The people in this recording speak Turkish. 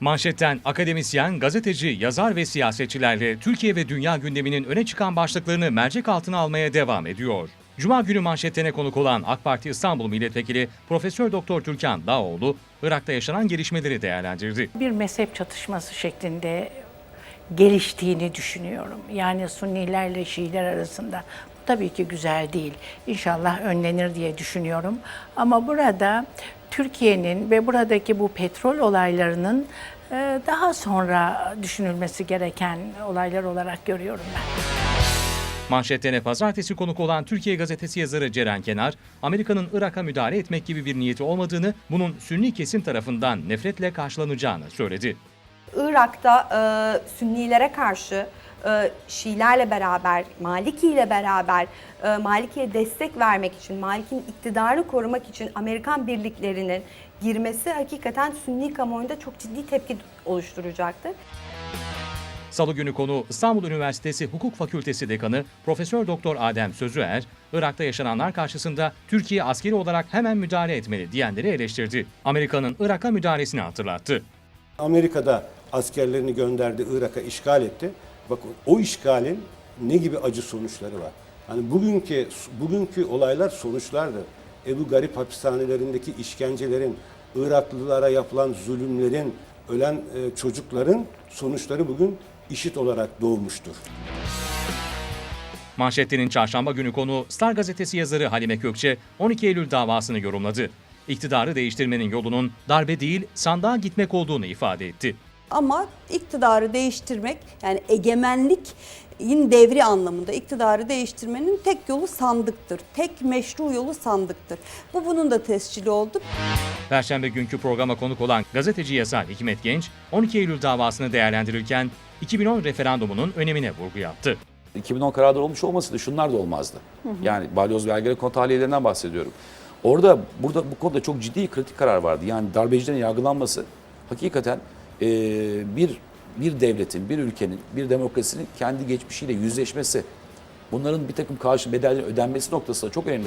Manşetten akademisyen, gazeteci, yazar ve siyasetçilerle Türkiye ve dünya gündeminin öne çıkan başlıklarını mercek altına almaya devam ediyor. Cuma günü manşettene konuk olan AK Parti İstanbul Milletvekili Profesör Doktor Türkan Dağoğlu, Irak'ta yaşanan gelişmeleri değerlendirdi. bir mezhep çatışması şeklinde geliştiğini düşünüyorum. Yani Sunnilerle Şiiler arasında. Bu tabii ki güzel değil. İnşallah önlenir diye düşünüyorum. Ama burada Türkiye'nin ve buradaki bu petrol olaylarının e, daha sonra düşünülmesi gereken olaylar olarak görüyorum ben. Manşettene pazartesi konuk olan Türkiye Gazetesi yazarı Ceren Kenar, Amerika'nın Irak'a müdahale etmek gibi bir niyeti olmadığını, bunun Sünni kesim tarafından nefretle karşılanacağını söyledi. Irak'ta e, Sünnilere karşı e, Şiilerle beraber, Maliki ile beraber e, Maliki'ye destek vermek için, Maliki'nin iktidarını korumak için Amerikan birliklerinin girmesi hakikaten Sünni kamuoyunda çok ciddi tepki oluşturacaktır. Salı günü konu İstanbul Üniversitesi Hukuk Fakültesi Dekanı Profesör Doktor Adem Sözüer, Irak'ta yaşananlar karşısında Türkiye askeri olarak hemen müdahale etmeli diyenleri eleştirdi. Amerika'nın Irak'a müdahalesini hatırlattı. Amerika'da askerlerini gönderdi, Irak'a işgal etti. Bakın o işgalin ne gibi acı sonuçları var. Hani bugünkü bugünkü olaylar sonuçlardır. Ebu Garip hapishanelerindeki işkencelerin, Iraklılara yapılan zulümlerin, ölen e, çocukların sonuçları bugün işit olarak doğmuştur. Manşetlerin çarşamba günü konu Star gazetesi yazarı Halime Kökçe 12 Eylül davasını yorumladı. İktidarı değiştirmenin yolunun darbe değil sandığa gitmek olduğunu ifade etti. Ama iktidarı değiştirmek yani egemenliğin devri anlamında iktidarı değiştirmenin tek yolu sandıktır. Tek meşru yolu sandıktır. Bu bunun da tescili oldu. Perşembe günkü programa konuk olan gazeteci yazar Hikmet Genç 12 Eylül davasını değerlendirirken 2010 referandumunun önemine vurgu yaptı. 2010 kararı olmuş olmasaydı şunlar da olmazdı. Yani balyoz ergele konu tahliyelerinden bahsediyorum. Orada burada bu konuda çok ciddi kritik karar vardı. Yani darbecilerin yargılanması hakikaten eee, bir bir devletin, bir ülkenin, bir demokrasinin kendi geçmişiyle yüzleşmesi, bunların bir takım karşı bedellerin ödenmesi noktasında çok önemli.